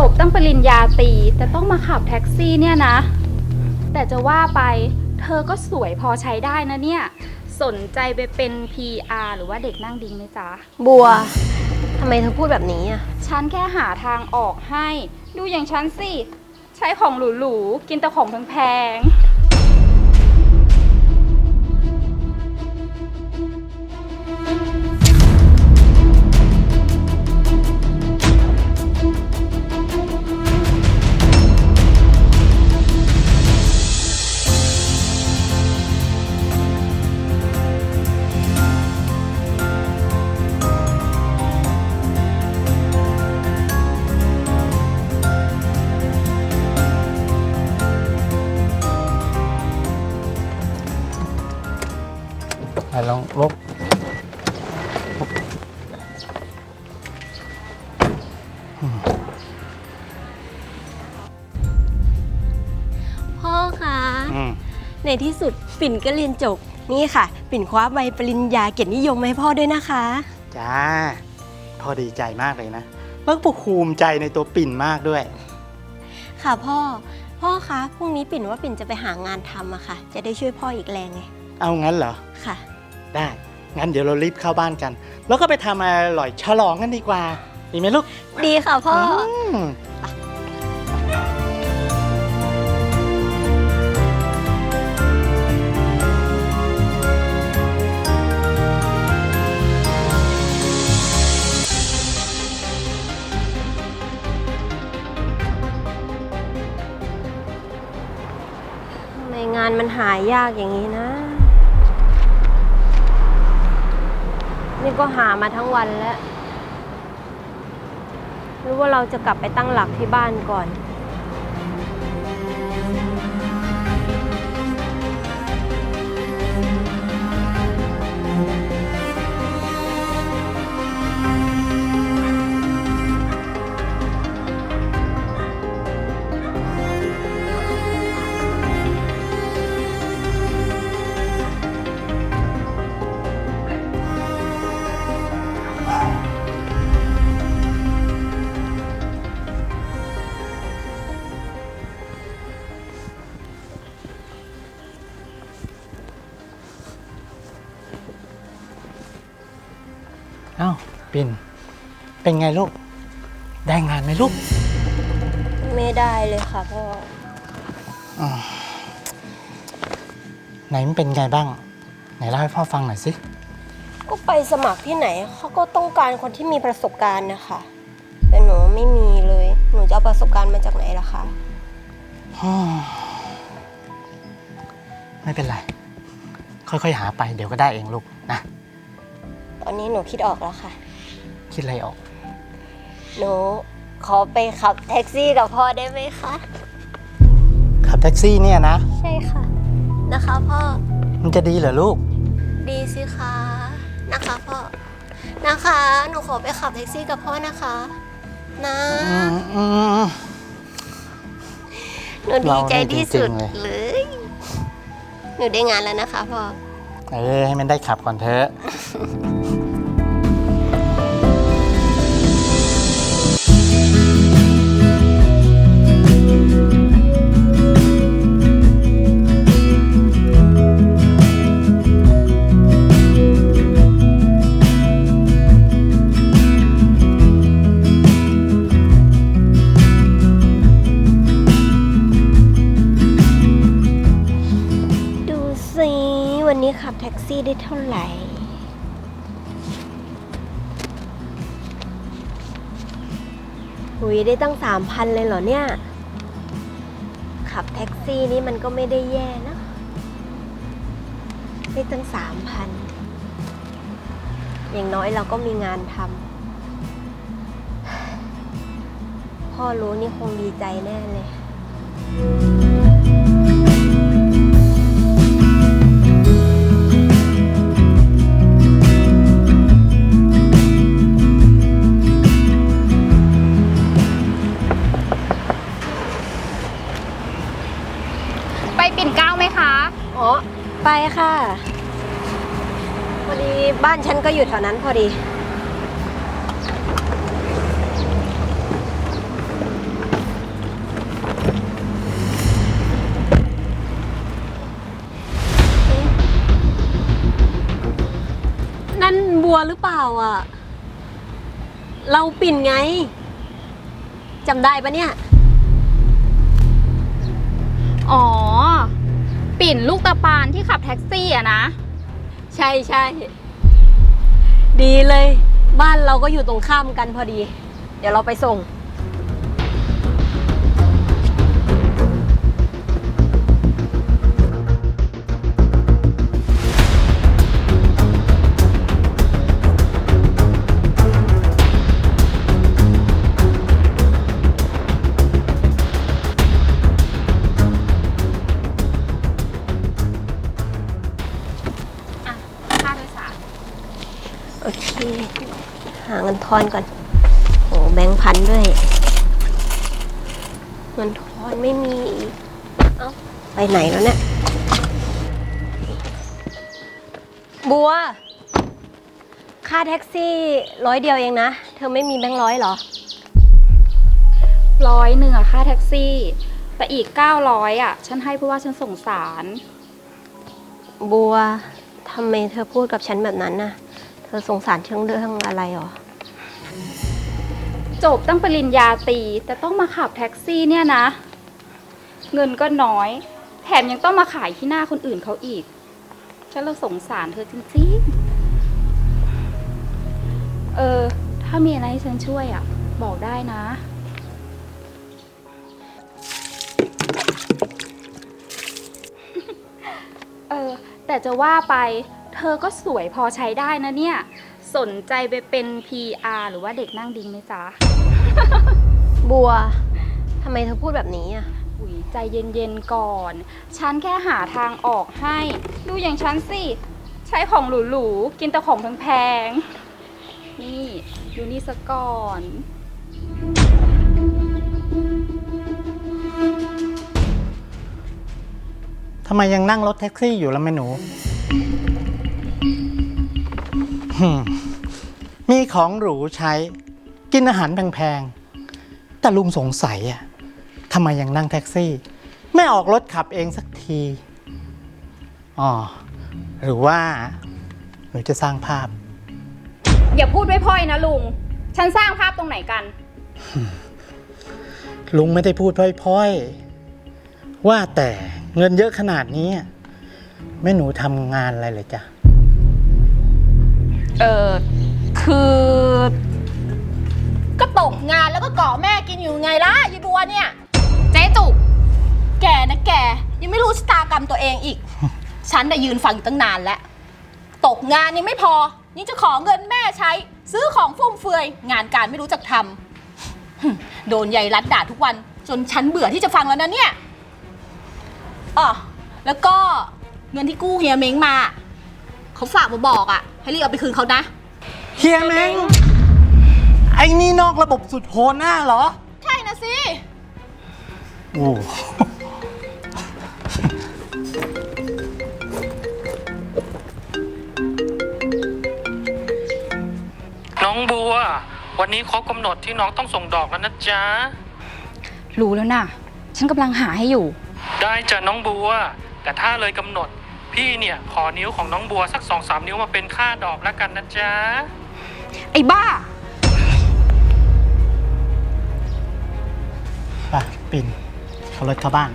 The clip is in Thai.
จบตั้งปริญญาตรีแต่ต้องมาขับแท็กซี่เนี่ยนะ แต่จะว่าไปเธอก็สวยพอใช้ได้นะเนี่ย สนใจไปเป็น PR หรือว่าเด็กนั่งดิ้งไหมจ๊ะ บัว ทำไมเธอพูดแบบนี้อะ ฉันแค่หาทางออกให้ ดูอย่างฉันสิ ใช้ของหรูๆ กินแต่ของแพงๆ ไหนลองลบพ่อคะอืมในที่สุดปิ่นก็เรียนจบ นี่ค่ะ ปิ่นคว้าใบปริญญาเกียรตินิยมมาให้พ่อด้วยนะคะ จ้าพ่อดีใจมากเลยนะ แล้วก็ภูมิใจในตัวปิ่นมากด้วย ค่ะพ่อ พ่อคะพรุ่งนี้ปิ่นว่าปิ่นจะไปหางานทำอะค่ะ จะได้ช่วยพ่ออีกแรงไงเอางั้นเหรอ ค่ะ ได้ งั้นเดี๋ยวเรารีบเข้าบ้านกัน แล้วก็ไปทำอะไรอร่อยฉลองกันดีกว่า ดีไหมลูกดีค่ะพ่ออมทำไมงานมันหายยากอย่างนี้นะ นี่ก็หามาทั้งวันแล้ว หรือว่าเราจะกลับไปตั้งหลักที่บ้านก่อน อ้าปิ่น เป็นไงลูก ได้งานไหมลูก ไม่ได้เลยค่ะพ่อ ไหนมันเป็นไงบ้าง ไหนเล่าให้พ่อฟังหน่อยสิ ก็ไปสมัครที่ไหนเขาก็ต้องการคนที่มีประสบการณ์นะคะ แต่หนูไม่มีเลย หนูจะเอาประสบการณ์มาจากไหนล่ะคะ ไม่เป็นไร ค่อยๆ หาไปเดี๋ยวก็ได้เองลูกนะ ตอนนี้หนูคิดออกแล้วค่ะ คิดอะไรออก หนูขอไปขับแท็กซี่กับพ่อได้ไหมคะ ขับแท็กซี่เนี่ยนะ ใช่ค่ะ นะคะพ่อ มันจะดีเหรอลูก ดีสิคะนะคะพ่อ นะคะ หนูขอไปขับแท็กซี่กับพ่อนะคะ นะ อืมอืม หนูดีใจที่สุดเราเนี่ยจริงๆเลยเลย หนูได้งานแล้วนะคะพ่อ เออให้มันได้ขับก่อนเถอะ ไหร่หุยได้ตั้งสามพันเลยเหรอเนี่ย ขับแท็กซี่นี่มันก็ไม่ได้แย่นะ ได้ตั้งสามพันอย่างน้อยเราก็มีงานทำพ่อรู้นี่คงดีใจแน่เลย ไปค่ะพอดีบ้านฉันก็อยู่แถวนั้นพอดี นั่นบัวหรือเปล่าอะ เราปิ่นไงจำได้ปะเนี่ย อ๋อ ปิ่นลูกตาปานที่ขับแท็กซี่อะนะ ใช่ใช่ดีเลย บ้านเราก็อยู่ตรงข้ามกันพอดี เดี๋ยวเราไปส่งาเงินทอนก่อน โอ้แบงค์พันด้วย เงินทอนไม่มีอีก เอ้า ไปไหนแล้วเนี่ย บัว ค่าแท็กซี่ร้อยเดียวเองนะ เธอไม่มีแบงค์ร้อยเหรอ ร้อยหนึ่งอะค่าแท็กซี่ แต่อีก 900อะฉันให้เพราะว่าฉันสงสาร บัวทำไมเธอพูดกับฉันแบบนั้นน่ะ เธอสงสารเชิงเรื่องอะไรหรอ จบตั้งปริญญาตรีแต่ต้องมาขับแท็กซี่เนี่ยนะ เงินก็น้อย แถมยังต้องมาขายที่หน้าคนอื่นเขาอีก ฉันเราสงสารเธอจริงๆ เออ ถ้ามีอะไรให้ฉันช่วยอะ บอกได้นะ เออ แต่จะว่าไป เธอก็สวยพอใช้ได้นะเนี่ย สนใจไปเป็น PR หรือว่าเด็กนั่งดิ้งไหมจ๊ะ บัวทำไมเธอพูดแบบนี้อะ อุยใจเย็นๆก่อน ฉันแค่หาทางออกให้ ดูอย่างฉันสิ ใช้ของหรูๆ กินแต่ของแพงๆ นี่ ดูนี่ซะก่อน ทำไมยังนั่งรถแท็กซี่อยู่ล่ะแม่หนูหื มมีของหรูใช้กินอาหารแพงๆ แต่ลุงสงสัยอะทำไมยังนั่งแท็กซี่ ไม่ออกรถขับเองสักที อ๋อ หรือว่าหนูจะสร้างภาพ อย่าพูดไม่พ่อยนะลุง ฉันสร้างภาพตรงไหนกัน ลุงไม่ได้พูดพร่อยๆ ว่าแต่เงินเยอะขนาดนี้อะแม่หนูทำงานอะไรเลยจ๊ะ เออคือ ก็ตกงานแล้วก็เกาะแม่กินอยู่ไงล่ะยายบัวเนี่ย เจ๊จุกแกนะแก ยังไม่รู้ชะตากรรมตัวเองอีก ฉันได้ยืนฟังอยู่ตั้งนานแล้ว ตกงานยังไม่พอ ยังจะขอเงินแม่ใช้ ซื้อของฟุ่มเฟือย งานการไม่รู้จักทำหึโดนยายรัดด่าทุกวัน จนฉันเบื่อที่จะฟังแล้วนะเนี่ยอ๋อแล้วก็เงินที่กู้เฮียเม้งมา เขาฝากมาบอกอะให้รีบเอาไปคืนเขานะ เฮียเม้งไอ้นี่นอกระบบสุดโหดหน้าเหรอ ใช่นะสิ โอ้น้องบัว วันนี้ครบกำหนดที่น้องต้องส่งดอกแล้วนะจ๊ะ รู้แล้วนะฉันกำลังหาให้อยู่ ได้จ้ะน้องบัว แต่ถ้าเลยกำหนด พี่เนี่ยขอนิ้วของน้องบัวสักสองสามนิ้วมาเป็นค่าดอกแล้วกันนะจ๊ะ ไอ้บ้าไปปิ่นขับรถเข้าบ้าน